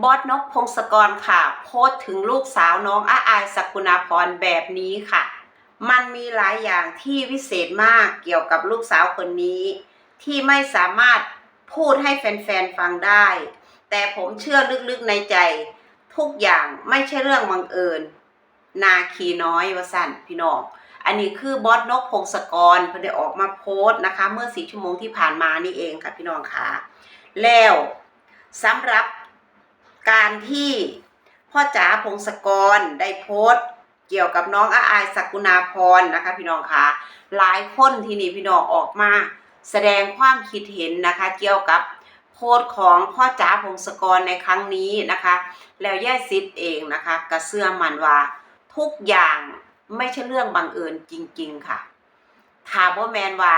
บอสนกพงศกรค่ะ โพสถึงลูกสาวน้องอาอายสกุณาพรแบบนี้ค่ะ มันมีหลายอย่างที่วิเศษมากเกี่ยวกับลูกสาวคนนี้ ที่ไม่สามารถพูดให้แฟนๆฟังได้ แต่ผมเชื่อลึกๆในใจ ทุกอย่างไม่ใช่เรื่องบังเอิญ นาคีน้อยวสันพี่น้องอันนี้คือบอสนกพงศกรเพิ่นได้ออกมาโพสต์นะคะ เมื่อสี่ชั่วโมงที่ผ่านมานี่เองค่ะพี่น้องค่ะแล้วสำหรับ การที่พ่อจ๋าพงศกรได้โพสต์เกี่ยวกับน้องอาอายสกุณาพรนะคะพี่น้องค่ะหลายคนที่นี่พี่น้องออกมา แสดงความคิดเห็นนะคะเกี่ยวกับโพสต์ของพ่อจ๋าพงศกรในครั้งนี้นะคะ แล้วแย่ซิดเองนะคะกระเสื้อมันว่าทุกอย่างไม่ใช่เรื่องบังเอิญจริง ๆค่ะถามว่าแมนว่า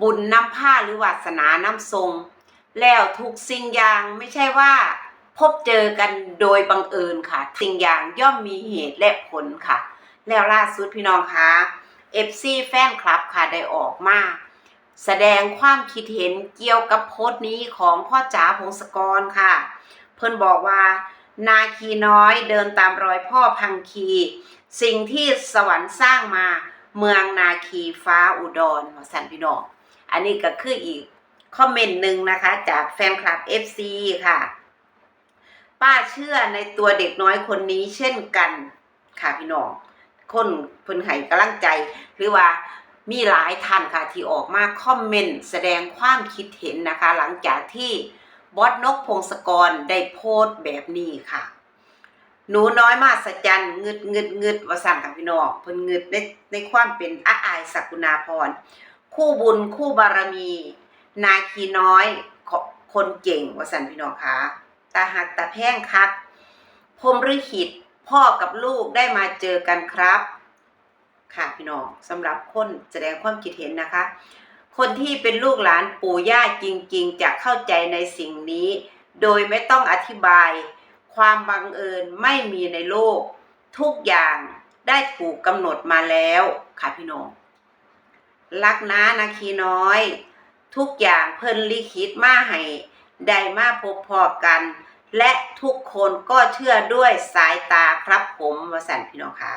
บุญน้ำผ้าหรือวาสนาน้ำทรง แล้วทุกสิ่งอย่างไม่ใช่ว่า พบเจอกันโดยบังเอิญค่ะ สิ่งอย่างย่อมมีเหตุและผลค่ะ แล้วล่าสุดพี่น้องคะ FC แฟนคลับค่ะได้ออกมาแสดงความคิดเห็นเกี่ยวกับโพสต์นี้ของพ่อจ๋าพงศกรค่ะ เพิ่นบอกว่า นาคีน้อยเดินตามรอยพ่อพังคี สิ่งที่สวรรค์สร้างมาเมืองนาคีฟ้าอุดรว่าสันพี่น้อง อันนี้ก็คืออีกคอมเมนต์หนึ่งนะคะ จากแฟนคลับ FC ค่ะ ป้าเชื่อในตัวเด็กน้อยคนนี้เช่นกันค่ะพี่น้องคนเพิ่นให้กำลังใจ หรือว่ามีหลายท่านค่ะที่ออกมาคอมเมนต์แสดงความคิดเห็นนะคะ หลังจากที่บอสนกพงศกรได้โพสต์แบบนี้ค่ะ หนูน้อยมาสจันเงึดเงึดเงึดวสั่นค่ะพี่น้องเพิ่นเงึดในในความเป็นอาอายสักุณาพร คู่บุญคู่บารมี นาคีน้อยคนเก่งวสันพี่น้องคะ ตาหักตาแพงคักพรหมฤหิตพ่อกับลูกได้มาเจอกันครับ ค่ะพี่น้องสำหรับคนแสดงความคิดเห็นนะคะ คนที่เป็นลูกหลานปู่ย่าจริง ๆ จะเข้าใจในสิ่งนี้ โดยไม่ต้องอธิบาย ความบังเอิญไม่มีในโลก ทุกอย่างได้ถูกกำหนดมาแล้วค่ะพี่น้องรักนะนาคีน้อย ทุกอย่างเพิ่นลิขิตมาให้ได้มาพบพอกัน และทุกคนก็เชื่อด้วยสายตาครับผมวสันพี่น้องคะ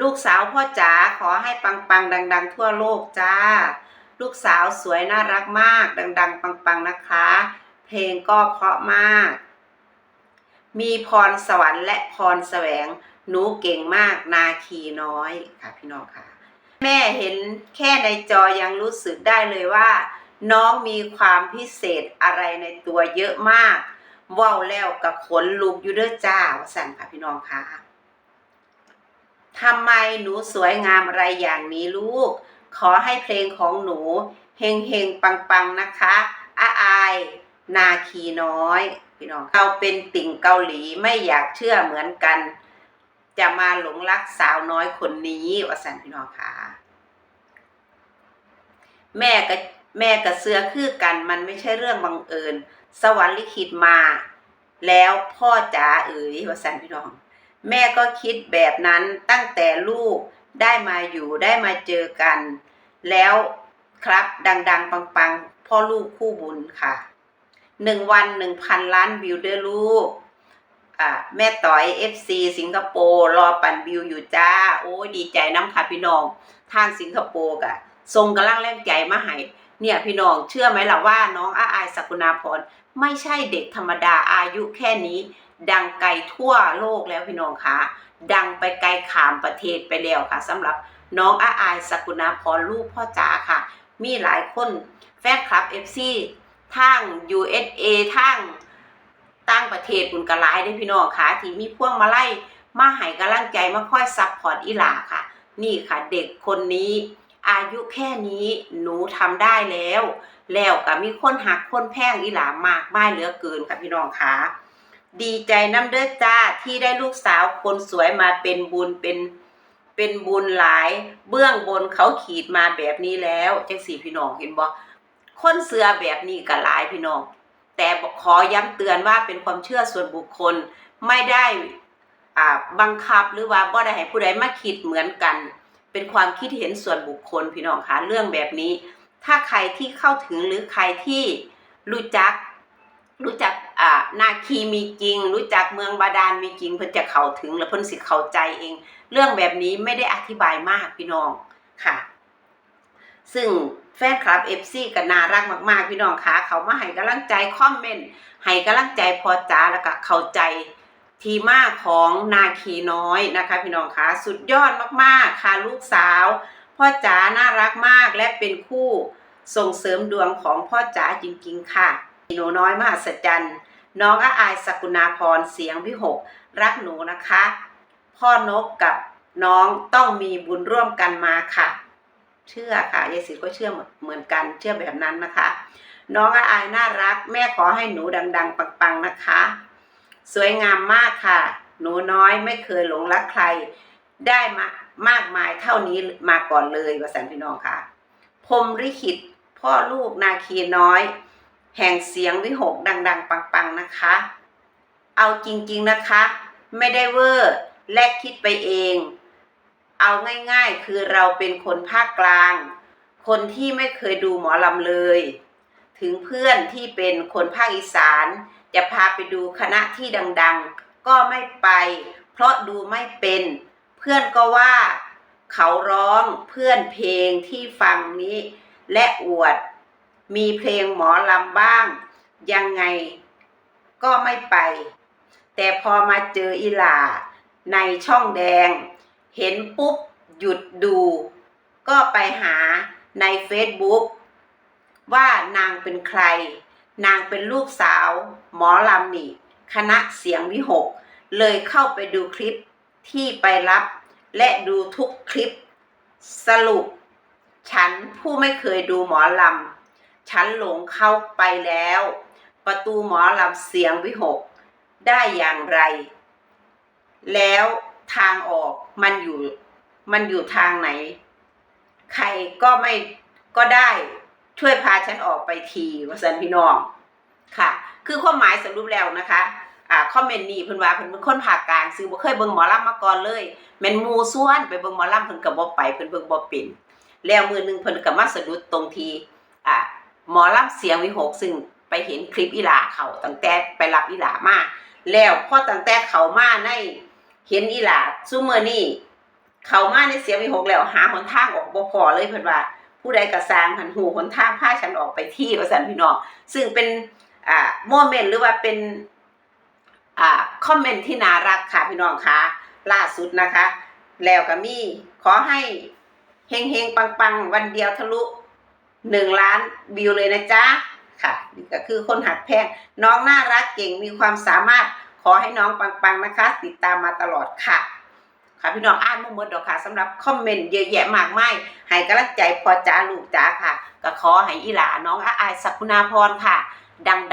ลูกสาวพ่อจ๋าขอให้ปังๆดัง ๆ ทั่วโลกจ้า ลูกสาวสวยน่ารักมาก ดัง ๆ ปัง ๆ นะคะ เพลงก็เพราะมาก มีพรสวรรค์และพรแสวง หนูเก่งมากนาคีน้อยค่ะพี่น้องค่ะ แม่เห็นแค่ในจอยังรู้สึกได้เลยว่า น้องมีความพิเศษอะไรในตัวเยอะมากว้าแล้วกับขนลุกอยู่เด้อจ้าว่าสั่นค่ะพี่น้องค่ะทำไมหนูสวยงามอะไรอย่างนี้ลูก ขอให้เพลงของหนูเฮงเฮงปังปังนะคะอาอายนาคีน้อย พี่น้องเราเป็นติ่งเกาหลีไม่อยากเชื่อเหมือนกัน จะมาหลงรักสาวน้อยคนนี้ว่าสันพี่น้องค่ะ แม่กับ แม่กับเสือคือกันมันไม่ใช่เรื่องบังเอิญ สวรรค์ลิขิตมา แล้วพ่อจ๋าเอ๋ยว่าสันพี่น้อง แม่ก็คิดแบบนั้นตั้งแต่ลูกได้มาอยู่ได้มาเจอกัน แล้วครับดัง ๆ ปัง ๆ พ่อลูกคู่บุญค่ะหนึ่งวันหนึ่งพันล้านวิวเด้อลูกอ่าแม่ต่อย FC สิงคโปร์รอปั่นวิวอยู่จ้า โอ้ยดีใจน้ำค่ะพี่น้อง ทางสิงคโปร์กะทรงกำลังแรงใจมาให้ เนี่ยพี่น้องเชื่อไหมล่ะว่าน้องอาอายสกุณาพรไม่ใช่เด็กธรรมดาอายุแค่นี้ ดังไกลทั่วโลกแล้วพี่น้องคะดังไปไกลขามประเทศไปแล้วค่ะสำหรับน้องอาอายสกุณาพรลูกพ่อจ๋าค่ะ มีหลายคนแฟนคลับ FC ทาง USA ทางต่างประเทศคุณกระลายได้พี่น้องค่ะที่มีพวงมาไล่มาให้กำลังใจมาคอยซัพพอร์ตอีหลาค่ะ นี่ค่ะเด็กคนนี้ อายุแค่นี้หนูทำได้แล้ว แล้วก็มีคนหักคนแพงอีหลามากมายเหลือเกินค่ะพี่น้องคะดีใจน้ำเด้อจ้าที่ได้ลูกสาวคนสวยมาเป็นบุญเป็นเป็นบุญหลาย เบื้องบนเขาขีดมาแบบนี้แล้วจังสี่พี่น้องเห็นบ่คนเสือแบบนี้ก็หลายพี่น้อง แต่ขอย้ำเตือนว่าเป็นความเชื่อส่วนบุคคลไม่ได้อ่าบังคับหรือว่าบ่ได้ให้ผู้ใดมาคิดเหมือนกัน เป็นความคิดเห็นส่วนบุคคลพี่น้องคะเรื่องแบบนี้ ถ้าใครที่เข้าถึงหรือใครที่รู้จัก รู้จักอ่านาคีมีจริง รู้จักเมืองบาดาลมีจริงเพิ่นจะเข้าถึง และเพิ่นสิเข้าใจเอง เรื่องแบบนี้ไม่ได้อธิบายมากพี่น้องค่ะ ซึ่งแฟนคลับ FC ก็น่ารักมาก ๆ พี่น้องคะเขามาให้กำลังใจคอมเมนต์ให้กำลังใจพอจ้าแล้วก็เข้าใจ ทีมาของนาคีน้อยนะคะ พี่น้องคะสุดยอดมากๆค่ะลูกสาว พ่อจ๋าน่ารักมากและเป็นคู่ส่งเสริมดวงของพ่อจ๋าจริงๆค่ะหนูน้อยมหัศจรรย์น้องอาอายสกุณาพรเสียงวิหก รักหนูนะคะ พ่อนกกับน้องต้องมีบุญร่วมกันมาค่ะ เชื่อค่ะยายศรีก็เชื่อเหมือนกันเชื่อแบบนั้นนะคะ น้องอาอายน่ารัก แม่ขอให้หนูดัง ๆ ปังๆนะคะ สวยงามมากค่ะ หนูน้อยไม่เคยหลงรักใคร ได้มามากมายเท่านี้มาก่อนเลยวาสันพี่น้องค่ะ พรมลิขิตพ่อลูกนาคีน้อย แห่งเสียงวิหกดัง ๆ ปัง ๆ นะคะ เอาจริง ๆ นะคะ ไม่ได้เวอร์และคิดไปเอง เอาง่าย ๆ คือเราเป็นคนภาคกลาง คนที่ไม่เคยดูหมอลำเลย ถึงเพื่อนที่เป็นคนภาคอีสาน จะพาไปดูคณะที่ดังๆ ก็ไม่ไป เพราะดูไม่เป็น เพื่อนก็ว่าเขาร้องเพื่อนเพลงที่ฟังนี้ และอวด มีเพลงหมอลำบ้าง ยังไงก็ไม่ไป แต่พอมาเจออีหลาในช่องแดง เห็นปุ๊บหยุดดู ก็ไปหาใน Facebook ว่านางเป็นใคร นางเป็นลูกสาว หมอลำนี่ คณะเสียงวิหก เลยเข้าไปดูคลิปที่ไปรับ และดูทุกคลิป สรุป ฉันผู้ไม่เคยดูหมอลำ ฉันหลงเข้าไปแล้ว ประตูหมอลำเสียงวิหก ได้อย่างไร แล้วทางออกมันอยู่มันอยู่ทางไหน ใครก็ไม่ก็ได้ ช่วยพาฉันออกไปทีวาสันพี่น้องค่ะ คือความหมายสรุปแล้วนะคะอ่าคอมเมนต์นี้เพิ่นว่าเพิ่นเป็นคนภาคกลางซึ่งบ่เคยเบิ่งหมอลำมาก่อนเลยแม่นมูส่วนไปเบิ่งหมอลำเพิ่นก็บ่ไปเพิ่นเบิ่งบ่เป็นแล้วมือหนึงเพิ่นก็มาสะดุดตรงทีอ่าหมอลำเสียงวิหกซึ่งไปเห็นคลิปอีหลาเขาตั้งแต่ไปรับอีหลามาแล้วพอตั้งแต่เขามาในเห็นอีหลาซุมื้อนี้เขามาในเสียงวิหกแล้วหาหนทางออกบ่พอเลยเพิ่นว่า ผู้ใดกระสางหันหูหนทางพาฉันออกไปที่ว่าซั่นพี่น้องซึ่งเป็นอ่าโมเมนต์หรือว่าเป็นอ่าคอมเมนต์ที่น่ารักค่ะพี่น้องคะล่าสุดนะคะ แล้วก็มีขอให้เฮงเฮงปังปังวันเดียวทะลุหนึ่งล้านวิวเลยนะจ๊ะค่ะนี่ก็คือคนหัดแพงน้องน่ารักเก่งมีความสามารถขอให้น้องปังปังๆนะคะ ติดตามมาตลอดค่ะ ค่ะพี่น้องอ่านมาหมดดอกค่ะสำหรับคอมเมนต์เยอะแยะมากมายให้กำลังใจพอจ้าลูกจ้าค่ะ ก็ขอให้อีหลาน้องอาอายสักุณาพรค่ะ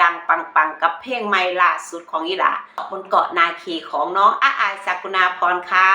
ดังๆ ปังๆ กับเพลงใหม่ล่าสุดของอีหลาบนเกาะนาคีของน้องอาอายสักุณาพรค่ะ